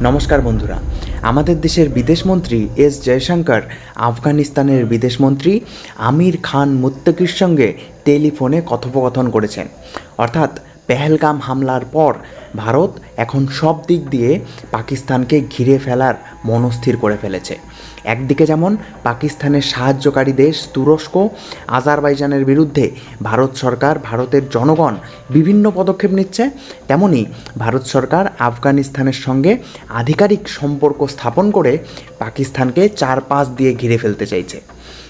নমস্কার বন্ধুরা। আমাদের দেশের বিদেশমন্ত্রী এস জয়শঙ্কর, আফগানিস্তানের বিদেশমন্ত্রী আমির খান মুত্তাকির সঙ্গে টেলিফোনে কথোপকথন করেছেন। অর্থাৎ পেহেলগাম হামলার পর ভারত এখন সব দিক দিয়ে পাকিস্তানকে ঘিরে ফেলার মনস্থির করে ফেলেছে। একদিকে যেমন পাকিস্তানের সাহায্যকারী দেশ তুরস্ক, আজারবাইজানের বিরুদ্ধে ভারত সরকার ভারতের জনগণ বিভিন্ন পদক্ষেপ নিচ্ছে, তেমনি ভারত সরকার আফগানিস্তানের সঙ্গে আধিকারিক সম্পর্ক স্থাপন করে পাকিস্তানকে চার পাঁচ দিয়ে ঘিরে ফেলতে চাইছে।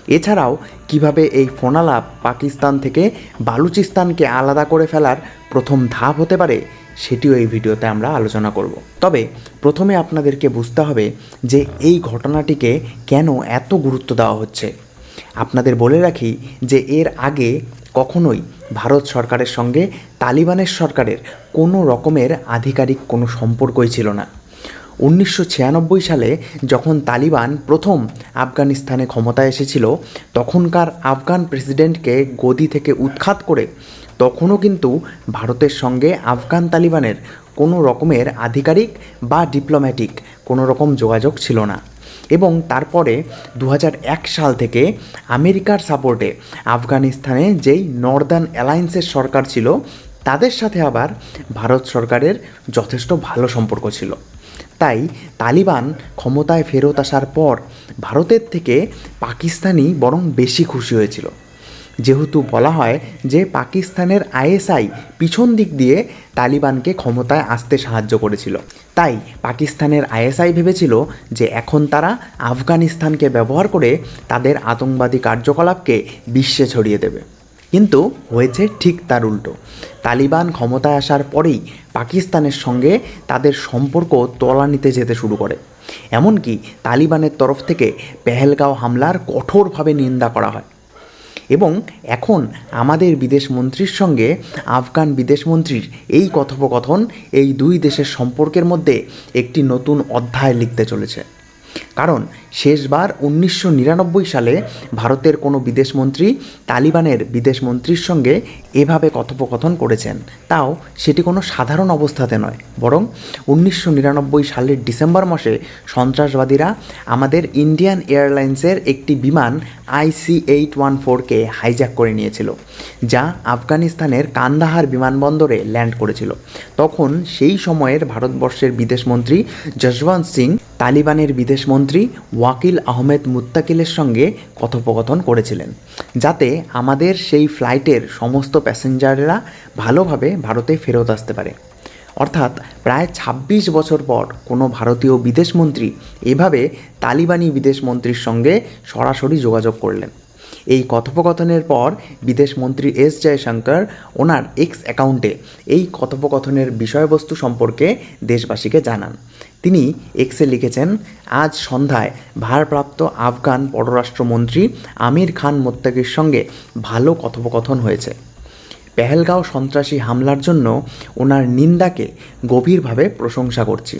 এছাড়াও, কীভাবে এই ফোনালাপ পাকিস্তান থেকে বালুচিস্তানকে আলাদা করে ফেলার প্রথম ধাপ হতে পারে, সেটিও এই ভিডিওতে আমরা আলোচনা করব। তবে প্রথমে আপনাদেরকে বুঝতে হবে যে এই ঘটনাটিকে কেন এত গুরুত্ব দেওয়া হচ্ছে। আপনাদের বলে রাখি যে এর আগে কখনোই ভারত সরকারের সঙ্গে তালিবানের সরকারের কোনো রকমের আধিকারিক কোনো সম্পর্কই ছিল না। উনিশশো ছিয়ানব্বই সালে যখন তালিবান প্রথম আফগানিস্তানে ক্ষমতায় এসেছিল, তখনকার আফগান প্রেসিডেন্টকে গদি থেকে উৎখাত করে, তখনও কিন্তু ভারতের সঙ্গে আফগান তালিবানের কোনো রকমের আধিকারিক বা ডিপ্লোম্যাটিক কোনো রকম যোগাযোগ ছিল না। এবং তারপরে দু হাজার এক সাল থেকে আমেরিকার সাপোর্টে আফগানিস্তানে যেই নর্দার্ন অ্যালায়েন্সের সরকার ছিল তাদের সাথে আবার ভারত সরকারের যথেষ্ট ভালো সম্পর্ক ছিল। তাই তালিবান ক্ষমতায় ফেরত আসার পর ভারতের থেকে পাকিস্তানি বরং বেশি খুশি হয়েছিল। যেহেতু বলা হয় যে পাকিস্তানের আইএসআই পিছন দিক দিয়ে তালিবানকে ক্ষমতায় আসতে সাহায্য করেছিল। তাই পাকিস্তানের আইএসআই ভেবেছিল যে এখন তারা আফগানিস্তানকে ব্যবহার করে তাদের আতঙ্কবাদী কার্যকলাপকে বিশ্বে ছড়িয়ে দেবে। কিন্তু হয়েছে ঠিক তার উল্টো। তালিবান ক্ষমতায় আসার পরেই পাকিস্তানের সঙ্গে তাদের সম্পর্ক তলানিতে যেতে শুরু করে। এমনকি তালিবানের তরফ থেকে পেহেলগাঁও হামলার কঠোরভাবে নিন্দা করা হয়। এবং এখন আমাদের বিদেশমন্ত্রীর সঙ্গে আফগান বিদেশমন্ত্রীর এই কথোপকথন এই দুই দেশের সম্পর্কের মধ্যে একটি নতুন অধ্যায় লিখতে চলেছে। কারণ শেষবার উনিশশো নিরানব্বই সালে ভারতের কোনো বিদেশমন্ত্রী তালিবানের বিদেশমন্ত্রীর সঙ্গে এভাবে কথোপকথন করেছেন। তাও সেটি কোনো সাধারণ অবস্থাতে নয়, বরং উনিশশো নিরানব্বই সালের ডিসেম্বর মাসে সন্ত্রাসবাদীরা আমাদের ইন্ডিয়ান এয়ারলাইন্সের একটি বিমান আইসি এইট ওয়ান ফোরকে হাইজ্যাক করে নিয়েছিল, যা আফগানিস্তানের কান্দাহার বিমানবন্দরে ল্যান্ড করেছিল। তখন সেই সময়ের ভারতবর্ষের বিদেশমন্ত্রী যশবন্ত সিং তালিবানের বিদেশমন্ত্রী ওয়াকিল আহমেদ মুত্তাকিলের সঙ্গে কথোপকথন করেছিলেন, যাতে আমাদের সেই ফ্লাইটের সমস্ত প্যাসেঞ্জাররা ভালোভাবে ভারতে ফেরত আসতে পারে। অর্থাৎ প্রায় ২৬ বছর পর কোনো ভারতীয় বিদেশমন্ত্রী এভাবে তালিবানি বিদেশমন্ত্রীর সঙ্গে সরাসরি যোগাযোগ করলেন। এই কথোপকথনের পর বিদেশমন্ত্রী এস জয়শঙ্কর ওনার এক্স অ্যাকাউন্টে এই কথোপকথনের বিষয়বস্তু সম্পর্কে দেশবাসীকে জানান। তিনি এক্সে লিখেছেন, আজ সন্ধ্যায় ভারপ্রাপ্ত আফগান পররাষ্ট্রমন্ত্রী আমির খান মোত্তাকির সঙ্গে ভালো কথোপকথন হয়েছে। পেহেলগাঁও সন্ত্রাসী হামলার জন্য ওনার নিন্দাকে গভীরভাবে প্রশংসা করছি।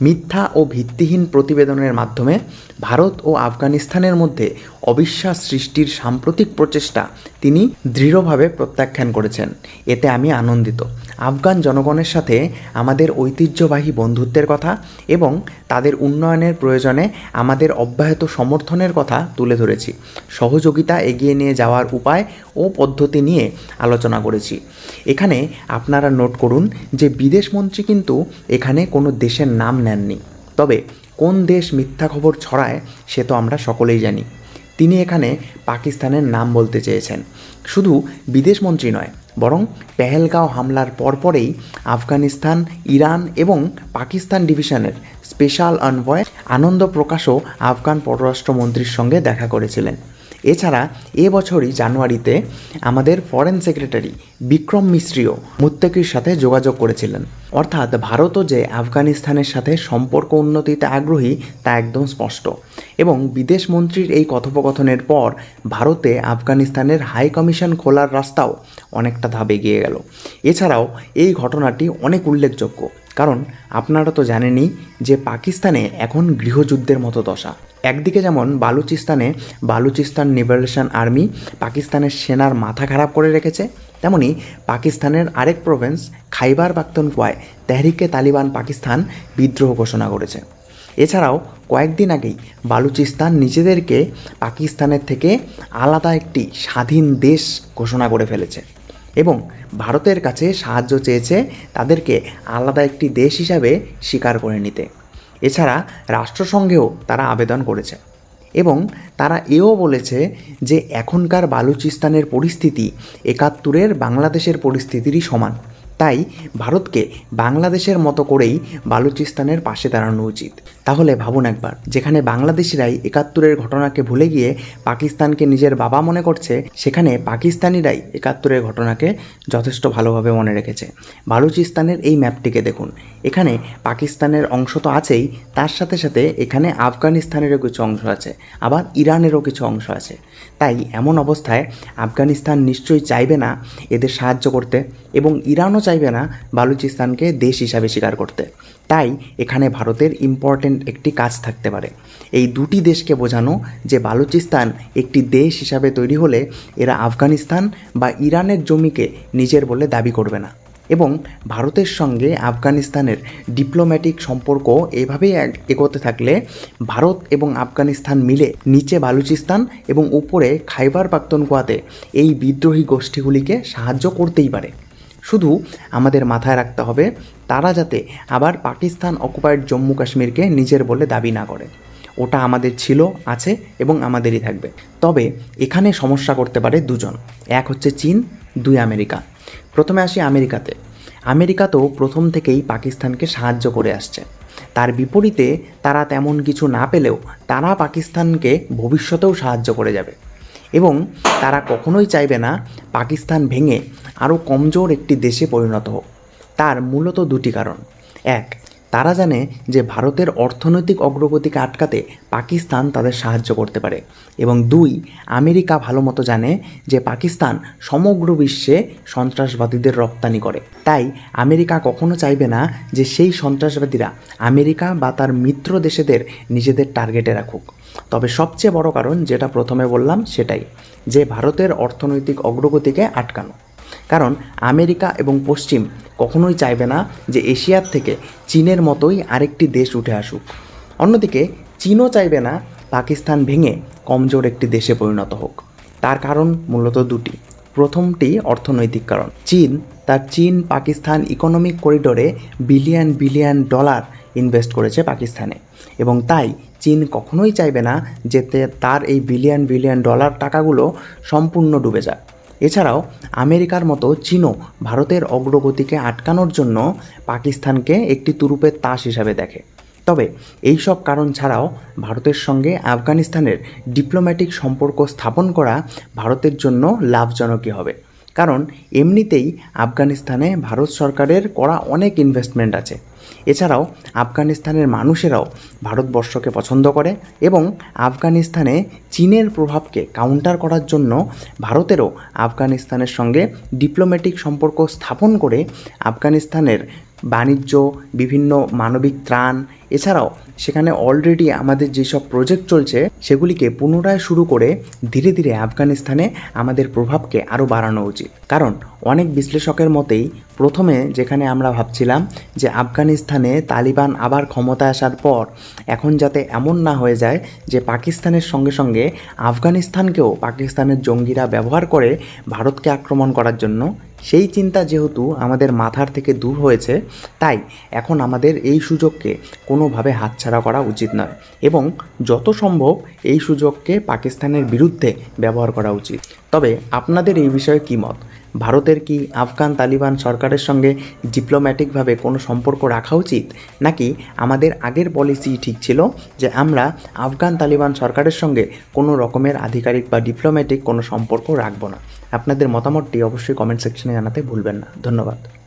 মিথ্যা ও ভিত্তিহীন প্রতিবেদনের মাধ্যমে ভারত ও আফগানিস্তানের মধ্যে অবিশ্বাস সৃষ্টির সাম্প্রতিক প্রচেষ্টা তিনি দৃঢ়ভাবে প্রত্যাখ্যান করেছেন। এতে আমি আনন্দিত। আফগান জনগণের সাথে আমাদের ঐতিহ্যবাহী বন্ধুত্বের কথা এবং তাদের উন্নয়নের প্রয়োজনে আমাদের অব্যাহত সমর্থনের কথা তুলে ধরেছি। সহযোগিতা এগিয়ে নিয়ে যাওয়ার উপায় ও পদ্ধতি নিয়ে আলোচনা করেছি। এখানে আপনারা নোট করুন যে বিদেশমন্ত্রী কিন্তু এখানে কোনো দেশের নাম নেননি। তবে কোন দেশ মিথ্যা খবর ছড়ায় সে তো আমরা সকলেই জানি। তিনি এখানে পাকিস্তানের নাম বলতে চেয়েছেন। শুধু বিদেশমন্ত্রী নয় বরং পেহেলগাঁও হামলার পরপরেই আফগানিস্তান, ইরান এবং পাকিস্তান ডিভিশনের স্পেশাল অনভয় আনন্দ প্রকাশও আফগান পররাষ্ট্রমন্ত্রীর সঙ্গে দেখা করেছিলেন। এছাড়া এ বছরই জানুয়ারিতে আমাদের ফরেন সেক্রেটারি বিক্রম মিশ্রিও মুত্তাকির সাথে যোগাযোগ করেছিলেন। অর্থাৎ ভারতও যে আফগানিস্তানের সাথে সম্পর্ক উন্নতিতে আগ্রহী তা একদম স্পষ্ট। এবং বিদেশ মন্ত্রীর এই কথোপকথনের পর ভারতে আফগানিস্তানের হাই কমিশন খোলার রাস্তাও অনেকটা ধাপ এগিয়ে গেল। এছাড়াও এই ঘটনাটি অনেক উল্লেখযোগ্য। কারণ আপনারা তো জানেনই যে পাকিস্তানে এখন গৃহযুদ্ধের মতো দশা। একদিকে যেমন বালুচিস্তানে বালুচিস্তান লিবারেশন আর্মি পাকিস্তানের সেনার মাথা খারাপ করে রেখেছে, তেমনি পাকিস্তানের আরেক প্রভিন্স খাইবার পাখতুনখোয়ায় তেহরিকে তালিবান পাকিস্তান বিদ্রোহ ঘোষণা করেছে। এছাড়াও কয়েকদিন আগেই বালুচিস্তান নিজেদেরকে পাকিস্তানের থেকে আলাদা একটি স্বাধীন দেশ ঘোষণা করে ফেলেছে। এবং ভারতের কাছে সাহায্য চেয়েছে তাদেরকে আলাদা একটি দেশ হিসাবে স্বীকার করে নিতে। এছাড়া রাষ্ট্রসংঘেও তারা আবেদন করেছে এবং তারা এও বলেছে যে এখনকার বালুচিস্তানের পরিস্থিতি একাত্তরের বাংলাদেশের পরিস্থিতিরই সমান। তাই ভারতকে বাংলাদেশের মতো করেই বালুচিস্তানের পাশে দাঁড়ানো উচিত। তাহলে ভাবুন একবার, যেখানে বাংলাদেশিরাই একাত্তরের ঘটনাকে ভুলে গিয়ে পাকিস্তানকে নিজের বাবা মনে করছে, সেখানে পাকিস্তানিরাই একাত্তরের ঘটনাকে যথেষ্ট ভালোভাবে মনে রেখেছে। বালুচিস্তানের এই ম্যাপটিকে দেখুন। এখানে পাকিস্তানের অংশ তো আছেই, তার সাথে সাথে এখানে আফগানিস্তানেরও কিছু অংশ আছে, আবার ইরানেরও কিছু অংশ আছে। তাই এমন অবস্থায় আফগানিস্তান নিশ্চয়ই চাইবে না এদের সাহায্য করতে, এবং ইরানও চাইবে না বালুচিস্তানকে দেশ হিসাবে স্বীকার করতে। তাই এখানে ভারতের ইম্পর্টেন্ট একটি কাজ থাকতে পারে। এই দুটি দেশকে বোঝানো যে বালুচিস্তান একটি দেশ হিসাবে তৈরি হলে এরা আফগানিস্তান বা ইরানের জমিকে নিজের বলে দাবি করবে না। এবং ভারতের সঙ্গে আফগানিস্তানের ডিপ্লোম্যাটিক সম্পর্ক এভাবেই এগোতে থাকলে ভারত এবং আফগানিস্তান মিলে নিচে বালুচিস্তান এবং উপরে খাইবার পাখতুনখোয়াতে এই বিদ্রোহী গোষ্ঠীগুলিকে সাহায্য করতেই পারে। শুধু আমাদের মাথায় রাখতে হবে, তারা যাতে আবার পাকিস্তান অকুপায়েড জম্মু কাশ্মীরকে নিজের বলে দাবি না করে। ওটা আমাদের ছিল, আছে এবং আমাদেরই থাকবে। তবে এখানে সমস্যা করতে পারে দুজন। এক হচ্ছে চীন, দুই আমেরিকা। প্রথমে আসি আমেরিকাতে। আমেরিকা তো প্রথম থেকেই পাকিস্তানকে সাহায্য করে আসছে। তার বিপরীতে তারা তেমন কিছু না পেলেও তারা পাকিস্তানকে ভবিষ্যতেও সাহায্য করে যাবে। এবং তারা কখনোই চাইবে না পাকিস্তান ভেঙে আরও কমজোর একটি দেশে পরিণত হোক। তার মূলত দুটি কারণ। এক, তারা জানে যে ভারতের অর্থনৈতিক অগ্রগতিকে আটকাতে পাকিস্তান তাদের সাহায্য করতে পারে। এবং দুই, আমেরিকা ভালো মতো জানে যে পাকিস্তান সমগ্র বিশ্বে সন্ত্রাসবাদীদের রপ্তানি করে। তাই আমেরিকা কখনো চাইবে না যে সেই সন্ত্রাসবাদীরা আমেরিকা বা তার মিত্র দেশেদের নিজেদের টার্গেটে রাখুক। তবে সবচেয়ে বড় কারণ যেটা প্রথমে বললাম সেটাই, যে ভারতের অর্থনৈতিক অগ্রগতিকে আটকানো। কারণ আমেরিকা এবং পশ্চিম কখনোই চাইবে না যে এশিয়ার থেকে চীনের মতোই আরেকটি দেশ উঠে আসুক। অন্যদিকে, চীনও চাইবে না পাকিস্তান ভেঙে কমজোর একটি দেশে পরিণত হোক। তার কারণ মূলত দুটি। প্রথমটি অর্থনৈতিক কারণ। চীন তার চীন পাকিস্তান ইকোনমিক করিডোরে বিলিয়ন বিলিয়ন ডলার ইনভেস্ট করেছে পাকিস্তানে। এবং তাই চীন কখনোই চাইবে না যেতে তার এই বিলিয়ন বিলিয়ন ডলার টাকাগুলো সম্পূর্ণ ডুবে যাক। এছাড়াও আমেরিকার মতো চীনও ভারতের অগ্রগতিকে আটকানোর জন্য পাকিস্তানকে একটি তুরুপের তাস হিসাবে দেখে। তবে এই সব কারণ ছাড়াও ভারতের সঙ্গে আফগানিস্তানের ডিপ্লোম্যাটিক সম্পর্ক স্থাপন করা ভারতের জন্য লাভজনকই হবে। কারণ এমনিতেই আফগানিস্তানে ভারত সরকারের করা অনেক ইনভেস্টমেন্ট আছে। এছাড়াও আফগানিস্তানের মানুষেরাও ভারতবর্ষকে পছন্দ করে এবং আফগানিস্তানে চীনের প্রভাবকে কাউন্টার করার জন্য ভারতেরও আফগানিস্তানের সঙ্গে ডিপ্লোম্যাটিক সম্পর্ক স্থাপন করে আফগানিস্তানের বাণিজ্য, বিভিন্ন মানবিক ত্রাণ এছাড়াও সেখানে অলরেডি আমাদের যেসব প্রজেক্ট চলছে, সেগুলিকে পুনরায় শুরু করে ধীরে ধীরে আফগানিস্তানে আমাদের প্রভাবকে আরও বাড়ানো উচিত। কারণ অনেক বিশ্লেষকের মতেই প্রথমে যেখানে আমরা ভাবছিলাম যে আফগানিস্তানে তালিবান আবার ক্ষমতায় আসার পর এখন যাতে এমন না হয়ে যায় যে পাকিস্তানের সঙ্গে সঙ্গে আফগানিস্তানকেও পাকিস্তানের জঙ্গিরা ব্যবহার করে ভারতকে আক্রমণ করার জন্য, সেই চিন্তা যেহেতু আমাদের মাথার থেকে দূর হয়েছে, তাই এখন আমাদের এই সুযোগকে কোনোভাবে হাতছাড়া করা উচিত নয় এবং যত সম্ভব এই সুযোগকে পাকিস্তানের বিরুদ্ধে ব্যবহার করা উচিত। তবে আপনাদের এই বিষয়ে কী মত? ভারতের কি আফগান তালিবান সরকারের সঙ্গে ডিপ্লোম্যাটিকভাবে কোনো সম্পর্ক রাখা উচিত? নাকি আমাদের আগের পলিসি ঠিক ছিল যে আমরা আফগান তালিবান সরকারের সঙ্গে কোনো রকমের আধিকারিক বা ডিপ্লোম্যাটিক কোনো সম্পর্ক রাখব না? আপনাদের মতামতটি অবশ্যই কমেন্ট সেকশনে জানাতে ভুলবেন না। ধন্যবাদ।